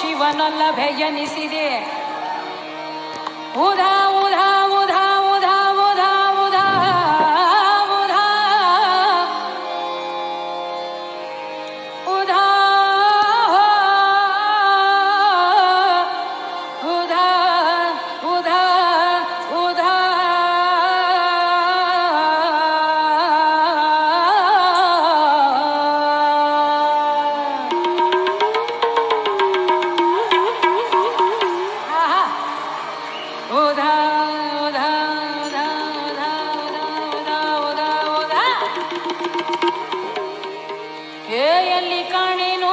शिवन लभ्य उधा उधा ಎಡೆಯಲ್ಲಿ ಕಾಣೆನು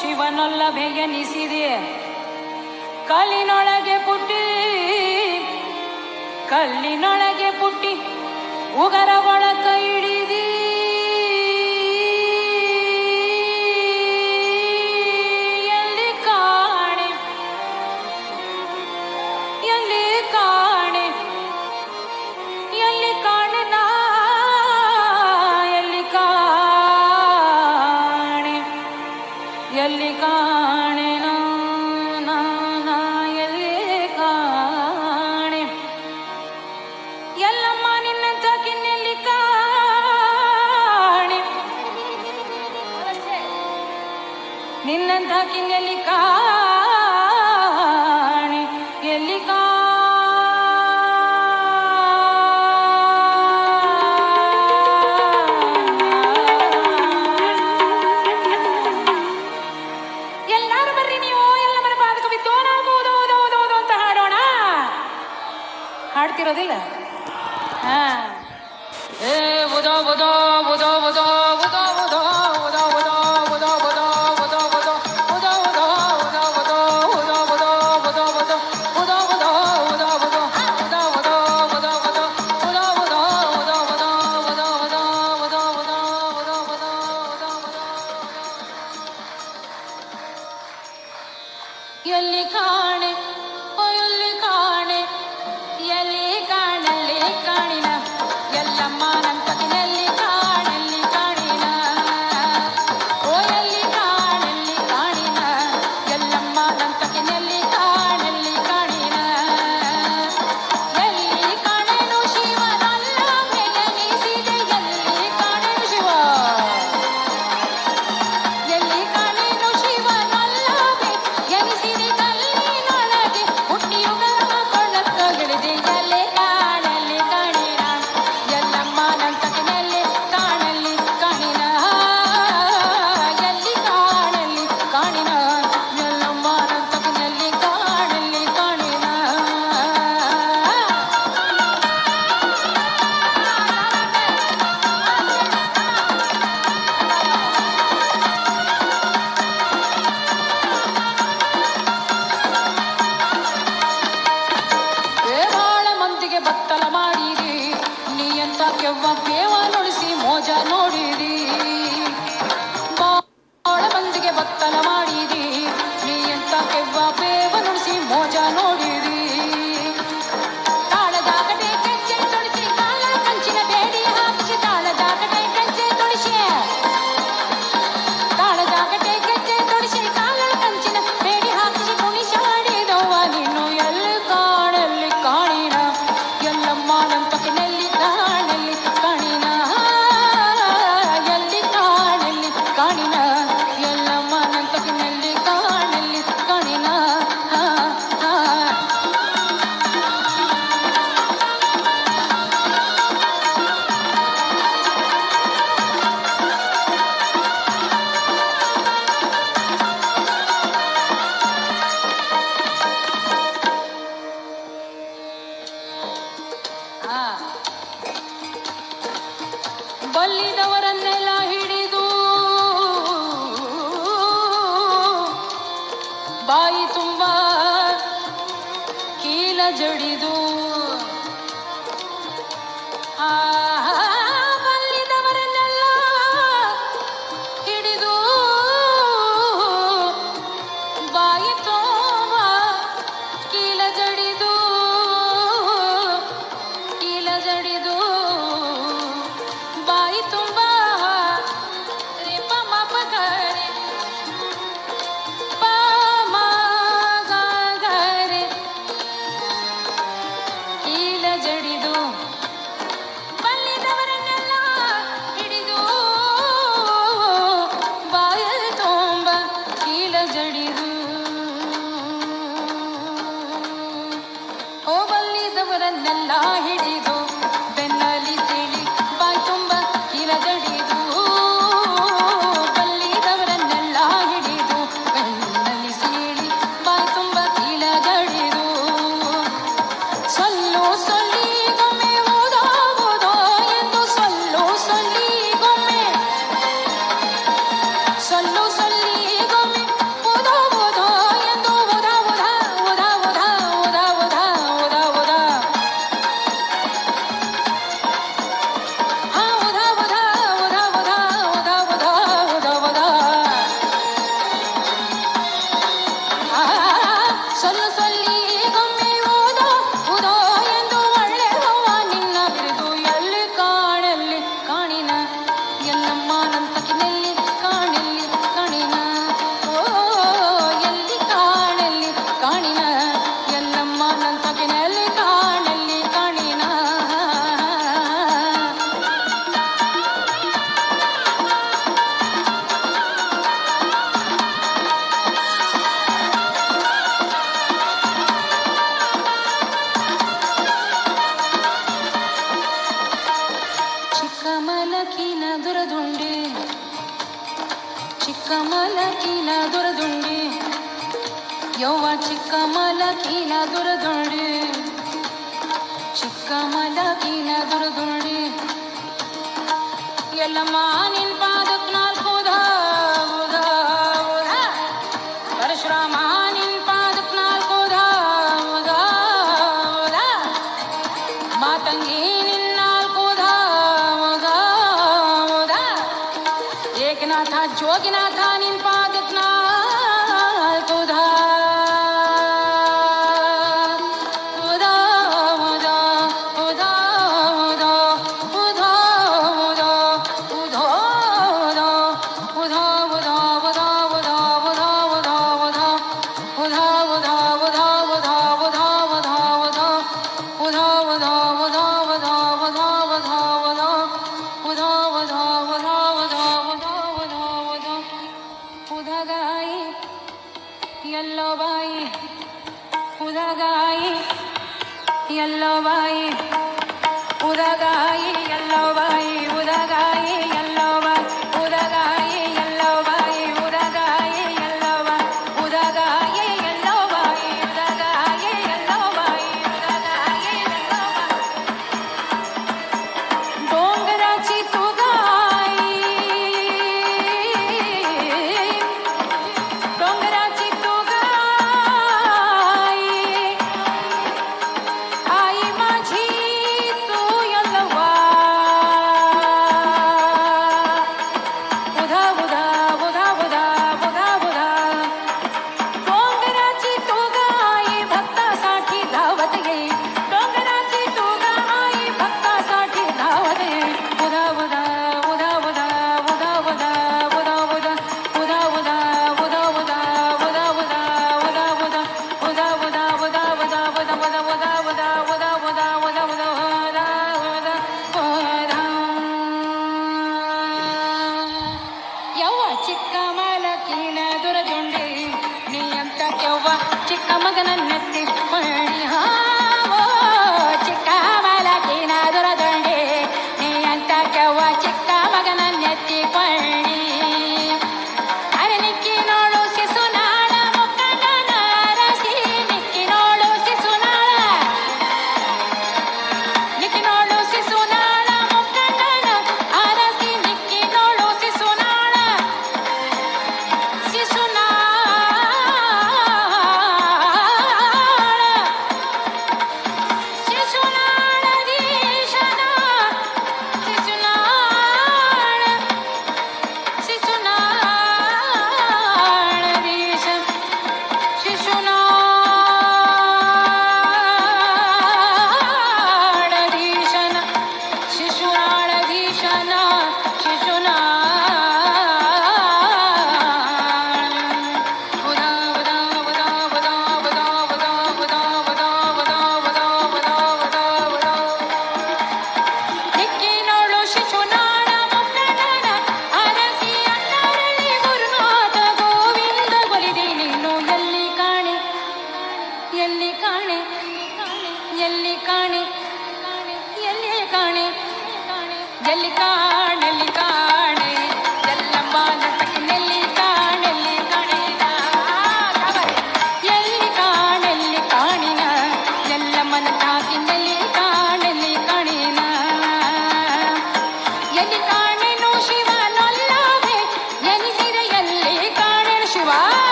ಶಿವನೊಲ್ಲ ಬೆಯನಿಸಿದೆ ಕಲ್ಲಿನೊಳಗೆ ಪುಟ್ಟಿ ಕಲ್ಲಿನೊಳಗೆ ಪುಟ್ಟಿ ಉಗರ ಒಳ ಕೈಡಿ ನಿನ್ನ ದಾಕಿನಲ್ಲಿ ಕಾಣಿ ಎಲ್ಲಿ ಎಲ್ಲಾರು ಬರ್ರಿ ನೀವು ಎಲ್ಲ ಮರ ಪಾದಕ ಬಿತ್ತು ನಾವು ಓದೋ ಓದೋ ಓದೋ ಅಂತ ಹಾಡೋಣ ಹಾಡ್ತಿರೋದಿಲ್ಲ ಹಾ ಏ ಓದೋ ಓದೋ ಓದೋ يلي كان eu vou ಚಿಕ್ಕಮಲ ಚಿಕ್ಕಮಲಕಿನ ದುರದುಂಡೆ. ಯೌವ ಚಿಕ್ಕಮಲಕಿನ ದುರದುಂಡೆ. ಚಿಕ್ಕಮಲಕಿನ ದುರದುಂಡೆ. ಎಲ್ಲಮ್ಮ ನಿನ್ ಪಾದಕ್ ನಾಲ್ಕು ಪರಶುರಾಮ ನಿನ್ ಪಾದಕ್ ನಾಲ್ಕು ಮಾತಂಗೇ భోగినాథ உதவாய் உதகாய் I'm gonna